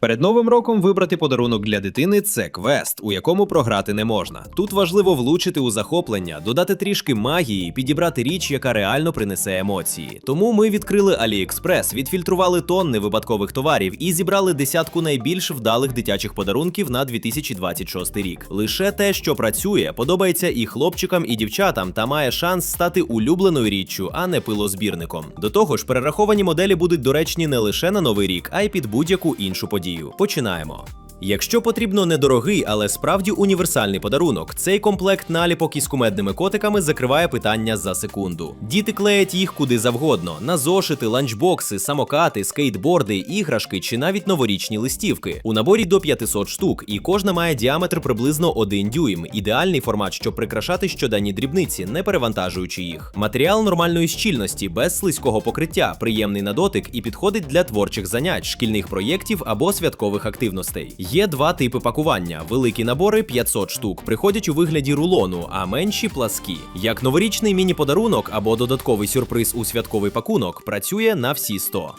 Перед новим роком вибрати подарунок для дитини це квест, у якому програти не можна. Тут важливо влучити у захоплення, додати трішки магії, підібрати річ, яка реально принесе емоції. Тому ми відкрили AliExpress, відфільтрували тонни випадкових товарів і зібрали десятку найбільш вдалих дитячих подарунків на 2026 рік. Лише те, що працює, подобається і хлопчикам, і дівчатам, та має шанс стати улюбленою річчю, а не пилозбірником. До того ж, перераховані моделі будуть доречні не лише на новий рік, а й під будь-яку іншу подію. Починаємо. Якщо потрібно недорогий, але справді універсальний подарунок, цей комплект наліпок із кумедними котиками закриває питання за секунду. Діти клеять їх куди завгодно: на зошити, ланчбокси, самокати, скейтборди, іграшки чи навіть новорічні листівки. У наборі до 500 штук, і кожна має діаметр приблизно 1 дюйм. Ідеальний формат, щоб прикрашати щоденні дрібниці, не перевантажуючи їх. Матеріал нормальної щільності, без слизького покриття, приємний на дотик і підходить для творчих занять, шкільних проєктів або святкових активностей. Є два типи пакування: великі набори 500 штук приходять у вигляді рулону, а менші пласкі. Як новорічний міні-подарунок або додатковий сюрприз у святковий пакунок працює на всі 100.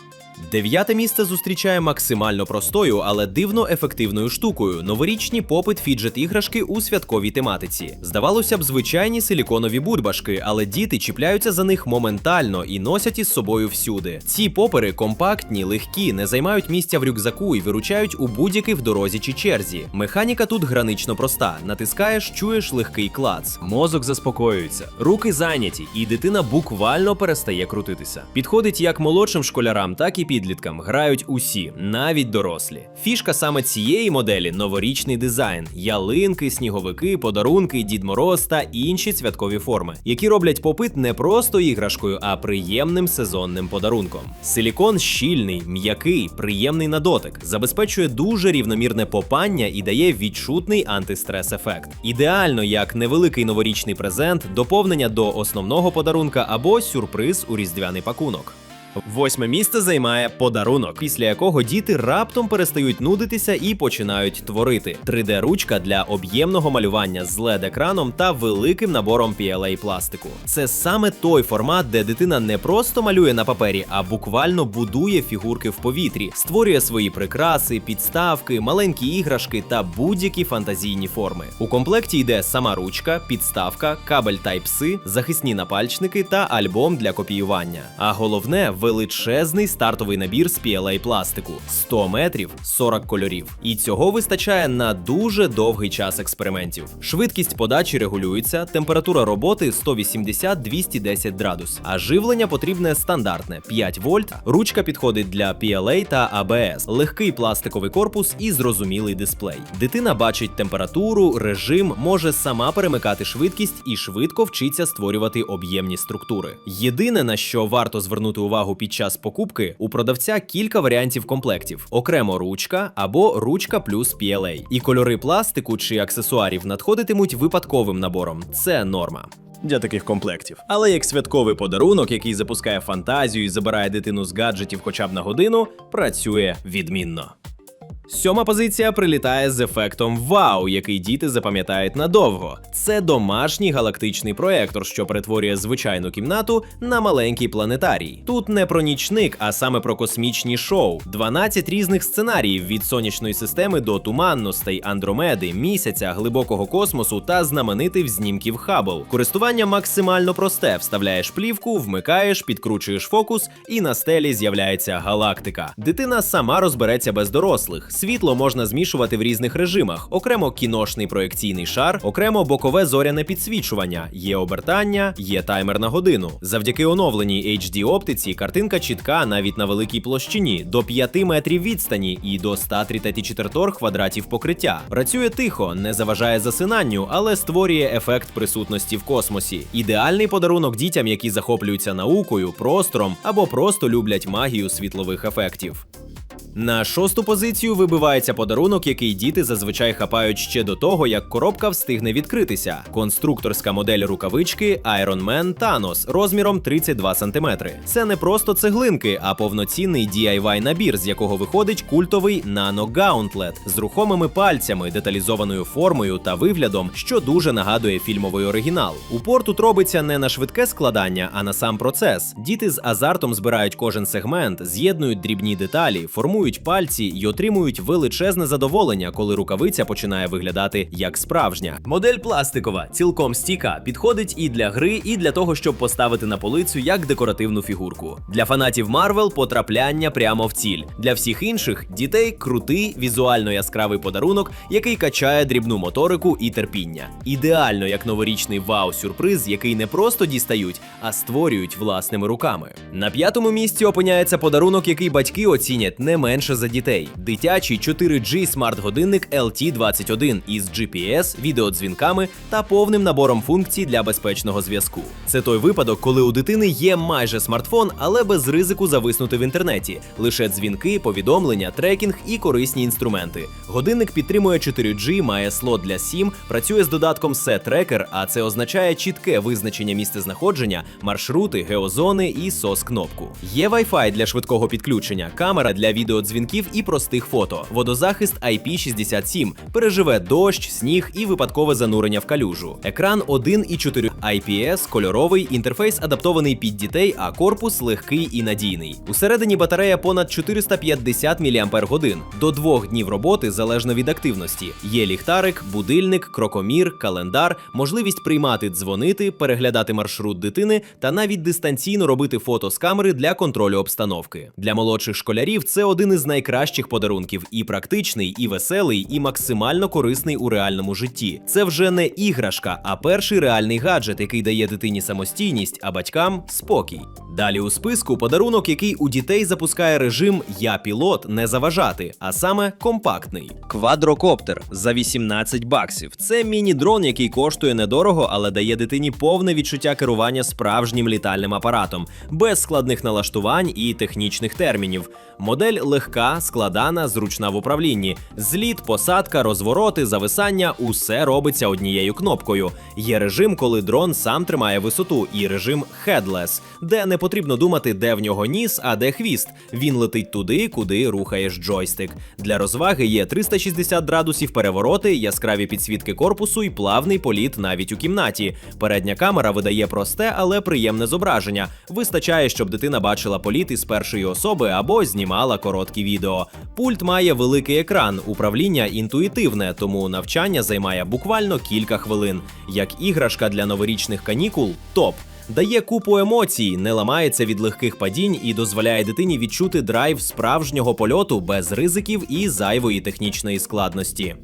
Дев'яте місце зустрічає максимально простою, але дивно ефективною штукою новорічні попит фіджет іграшки у святковій тематиці. Здавалося б, звичайні силіконові бульбашки, але діти чіпляються за них моментально і носять із собою всюди. Ці попери компактні, легкі, не займають місця в рюкзаку і виручають у будь-який в дорозі чи черзі. Механіка тут гранично проста: натискаєш, чуєш легкий клац. Мозок заспокоюється, руки зайняті, і дитина буквально перестає крутитися. Підходить як молодшим школярам, так і підліткам. Грають усі, навіть дорослі. Фішка саме цієї моделі новорічний дизайн: ялинки, сніговики, подарунки, Дід Мороз та інші святкові форми, які роблять попит не просто іграшкою, а приємним сезонним подарунком. Силікон щільний, м'який, приємний на дотик, забезпечує дуже рівномірне попання і дає відчутний антистрес-ефект. Ідеально як невеликий новорічний презент, доповнення до основного подарунка або сюрприз у різдвяний пакунок. Восьме місце займає подарунок, після якого діти раптом перестають нудитися і починають творити. 3D-ручка для об'ємного малювання з LED-екраном та великим набором PLA пластику. Це саме той формат, де дитина не просто малює на папері, а буквально будує фігурки в повітрі, створює свої прикраси, підставки, маленькі іграшки та будь-які фантазійні форми. У комплекті йде сама ручка, підставка, кабель Type-C, захисні напальчники та альбом для копіювання. А головне величезний стартовий набір з PLA пластику 100 метрів 40 кольорів. І цього вистачає на дуже довгий час експериментів. Швидкість подачі регулюється, температура роботи 180-210 градус, а живлення потрібне стандартне 5 вольт. Ручка підходить для PLA та ABS, легкий пластиковий корпус і зрозумілий дисплей. Дитина бачить температуру, режим, може сама перемикати швидкість і швидко вчиться створювати об'ємні структури. Єдине на що варто звернути увагу під час покупки, у продавця кілька варіантів комплектів: окремо ручка або ручка плюс PLA. І кольори пластику чи аксесуарів надходитимуть випадковим набором. Це норма. Для таких комплектів. Але як святковий подарунок, який запускає фантазію і забирає дитину з гаджетів хоча б на годину, працює відмінно. Сьома позиція прилітає з ефектом вау, який діти запам'ятають надовго. Це домашній галактичний проектор, що перетворює звичайну кімнату на маленький планетарій. Тут не про нічник, а саме про космічні шоу. 12 різних сценаріїв від сонячної системи до туманностей, андромеди, місяця, глибокого космосу та знаменитих знімків Хаббл. Користування максимально просте: вставляєш плівку, вмикаєш, підкручуєш фокус, і на стелі з'являється галактика. Дитина сама розбереться без дорослих. Світло можна змішувати в різних режимах: окремо кіношний проекційний шар, окремо бокове зоряне підсвічування, є обертання, є таймер на годину. Завдяки оновленій HD оптиці картинка чітка навіть на великій площині до 5 метрів відстані і до 134 квадратів покриття. Працює тихо, не заважає засинанню, але створює ефект присутності в космосі. Ідеальний подарунок дітям, які захоплюються наукою, простором або просто люблять магію світлових ефектів. На шосту позицію вибивається подарунок, який діти зазвичай хапають ще до того, як коробка встигне відкритися. Конструкторська модель рукавички Iron Man Thanos розміром 32 см. Це не просто цеглинки, а повноцінний DIY набір, з якого виходить культовий Nano Gauntlet з рухомими пальцями, деталізованою формою та виглядом, що дуже нагадує фільмовий оригінал. Упор тут робиться не на швидке складання, а на сам процес. Діти з азартом збирають кожен сегмент, з'єднують дрібні деталі, формують тренують пальці й отримують величезне задоволення, коли рукавиця починає виглядати як справжня. Модель пластикова, цілком стійка, підходить і для гри, і для того, щоб поставити на полицю як декоративну фігурку. Для фанатів Марвел потрапляння прямо в ціль. Для всіх інших дітей крутий візуально яскравий подарунок, який качає дрібну моторику і терпіння. Ідеально як новорічний вау-сюрприз, який не просто дістають, а створюють власними руками. На п'ятому місці опиняється подарунок, який батьки оцінять не менше за дітей: дитячий 4G смарт-годинник LT21 із GPS, відеодзвінками та повним набором функцій для безпечного зв'язку. Це той випадок, коли у дитини є майже смартфон, але без ризику зависнути в інтернеті. Лише дзвінки, повідомлення, трекінг і корисні інструменти. Годинник підтримує 4G, має слот для SIM, працює з додатком Set Tracker, а це означає чітке визначення місцезнаходження, маршрути, геозони і SOS кнопку. Є Wi-Fi для швидкого підключення, камера для відеодзвінків і простих фото, водозахист IP67, переживе дощ, сніг і випадкове занурення в калюжу. Екран 1,4 IPS, кольоровий, інтерфейс адаптований під дітей, а корпус легкий і надійний. Усередині батарея понад 450 мАч. До двох днів роботи залежно від активності. Є ліхтарик, будильник, крокомір, календар, можливість приймати, дзвонити, переглядати маршрут дитини та навіть дистанційно робити фото з камери для контролю обстановки. Для молодших школярів це один із найкращих подарунків, і практичний, і веселий, і максимально корисний у реальному житті. Це вже не іграшка, а перший реальний гаджет, який дає дитині самостійність, а батькам спокій. Далі у списку подарунок, який у дітей запускає режим Я пілот не заважати, а саме компактний. Квадрокоптер за 18 баксів. Це міні-дрон, який коштує недорого, але дає дитині повне відчуття керування справжнім літальним апаратом, без складних налаштувань і технічних термінів. Модель легка, складана, зручна в управлінні. Зліт, посадка, розвороти, зависання усе робиться однією кнопкою. Є режим, коли дрон сам тримає висоту, і режим Headless, де не потрібно думати, де в нього ніс, а де хвіст. Він летить туди, куди рухаєш джойстик. Для розваги є 360 градусів перевороти, яскраві підсвітки корпусу і плавний політ навіть у кімнаті. Передня камера видає просте, але приємне зображення. Вистачає, щоб дитина бачила політ із першої особи або знімала короткі відео. Пульт має великий екран, управління інтуїтивне, тому навчання займає буквально кілька хвилин. Як іграшка для новорічних канікул топ. Дає купу емоцій, не ламається від легких падінь і дозволяє дитині відчути драйв справжнього польоту без ризиків і зайвої технічної складності.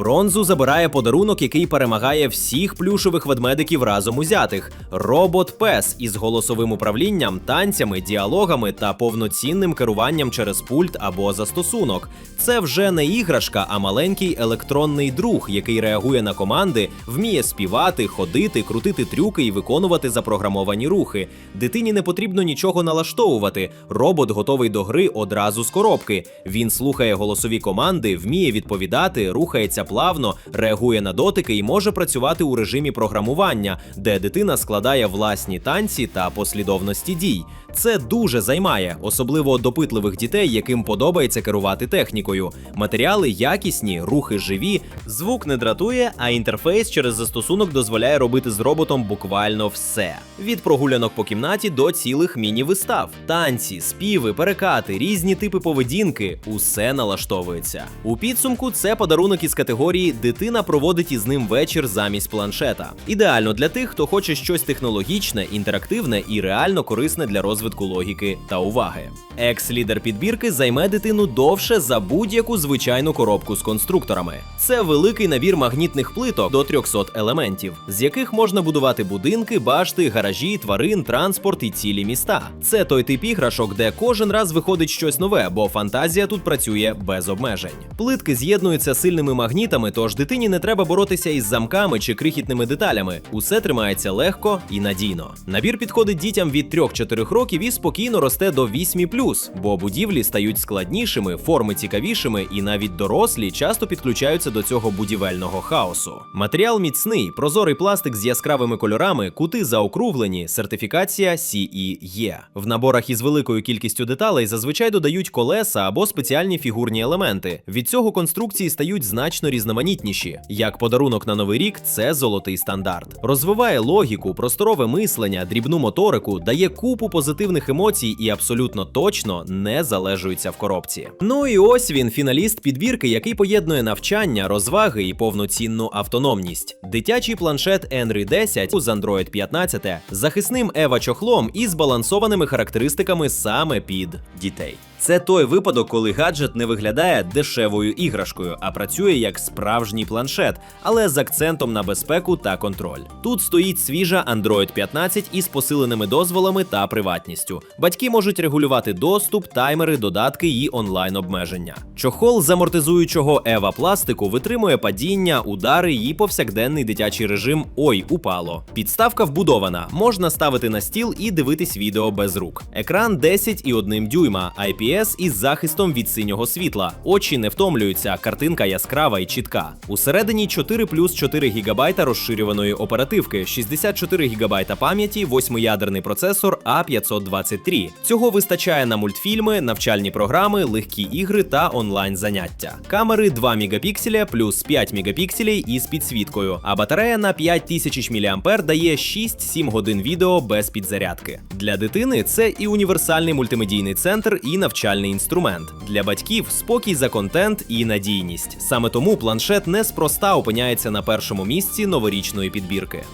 Бронзу забирає подарунок, який перемагає всіх плюшових ведмедиків разом узятих. Робот Пес із голосовим управлінням, танцями, діалогами та повноцінним керуванням через пульт або застосунок. Це вже не іграшка, а маленький електронний друг, який реагує на команди, вміє співати, ходити, крутити трюки і виконувати запрограмовані рухи. Дитині не потрібно нічого налаштовувати. Робот готовий до гри одразу з коробки. Він слухає голосові команди, вміє відповідати, рухається плавно, реагує на дотики і може працювати у режимі програмування, де дитина складає власні танці та послідовності дій. Це дуже займає, особливо допитливих дітей, яким подобається керувати технікою. Матеріали якісні, рухи живі, звук не дратує, а інтерфейс через застосунок дозволяє робити з роботом буквально все: від прогулянок по кімнаті до цілих міні-вистав, танці, співи, перекати, різні типи поведінки усе налаштовується. У підсумку це подарунок із категорії Дитина проводить із ним вечір замість планшета. Ідеально для тих, хто хоче щось технологічне, інтерактивне і реально корисне для розвитку логіки та уваги. Екс-лідер підбірки займе дитину довше за будь-яку звичайну коробку з конструкторами. Це великий набір магнітних плиток до 300 елементів, з яких можна будувати будинки, башти, гаражі, тварин, транспорт і цілі міста. Це той тип іграшок, де кожен раз виходить щось нове, бо фантазія тут працює без обмежень. Плитки з'єднуються сильними магнітами, тож дитині не треба боротися із замками чи крихітними деталями. Усе тримається легко і надійно. Набір підходить дітям від 3-4 років і спокійно росте до 8+, бо будівлі стають складнішими, форми цікавішими, і навіть дорослі часто підключаються до цього будівельного хаосу. Матеріал міцний, прозорий пластик з яскравими кольорами, кути заокруглені, сертифікація CE. В наборах із великою кількістю деталей зазвичай додають колеса або спеціальні фігурні елементи. Від цього конструкції стають значно різноманітніші. Як подарунок на новий рік, це золотий стандарт. Розвиває логіку, просторове мислення, дрібну моторику, дає купу позитивних позитивних емоцій і абсолютно точно не залежуються в коробці. Ну і ось він, фіналіст підбірки, який поєднує навчання, розваги і повноцінну автономність. Дитячий планшет Henry 10 з Android 15, захисним Ева чохлом і збалансованими характеристиками саме під дітей. Це той випадок, коли гаджет не виглядає дешевою іграшкою, а працює як справжній планшет, але з акцентом на безпеку та контроль. Тут стоїть свіжа Android 15 із посиленими дозволами та приватністю. Батьки можуть регулювати доступ, таймери, додатки і онлайн обмеження. Чохол з амортизуючого Ева пластику витримує падіння, удари і повсякденний дитячий режим Ой, упало. Підставка вбудована, можна ставити на стіл і дивитись відео без рук. Екран 10,1 дюйма, IPS із захистом від синього світла. Очі не втомлюються, картинка яскрава і чітка. Усередині 4 плюс 4 ГБ розширюваної оперативки, 64 ГБ пам'яті, 8-ядерний процесор A523. Цього вистачає на мультфільми, навчальні програми, легкі ігри та онлайн заняття. Камери 2 мегапікселя плюс 5 мегапікселей із підсвіткою, а батарея на 5000 мАh дає 6-7 годин відео без підзарядки. Для дитини це і універсальний мультимедійний центр, і навчальний інструмент. Для батьків спокій за контент і надійність. Саме тому планшет неспроста опиняється на першому місці новорічної підбірки.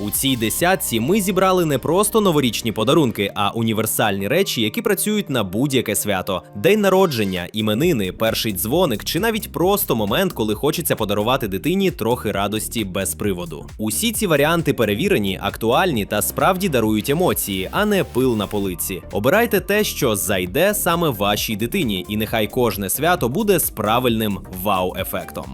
У цій десятці ми зібрали не просто новорічні подарунки, а універсальні речі, які працюють на будь-яке свято: день народження, іменини, перший дзвоник чи навіть просто момент, коли хочеться подарувати дитині трохи радості без приводу. Усі ці варіанти перевірені, актуальні та справді дарують емоції, а не пил на полиці. Обирайте те, що зайде саме вашій дитині, і нехай кожне свято буде з правильним вау-ефектом.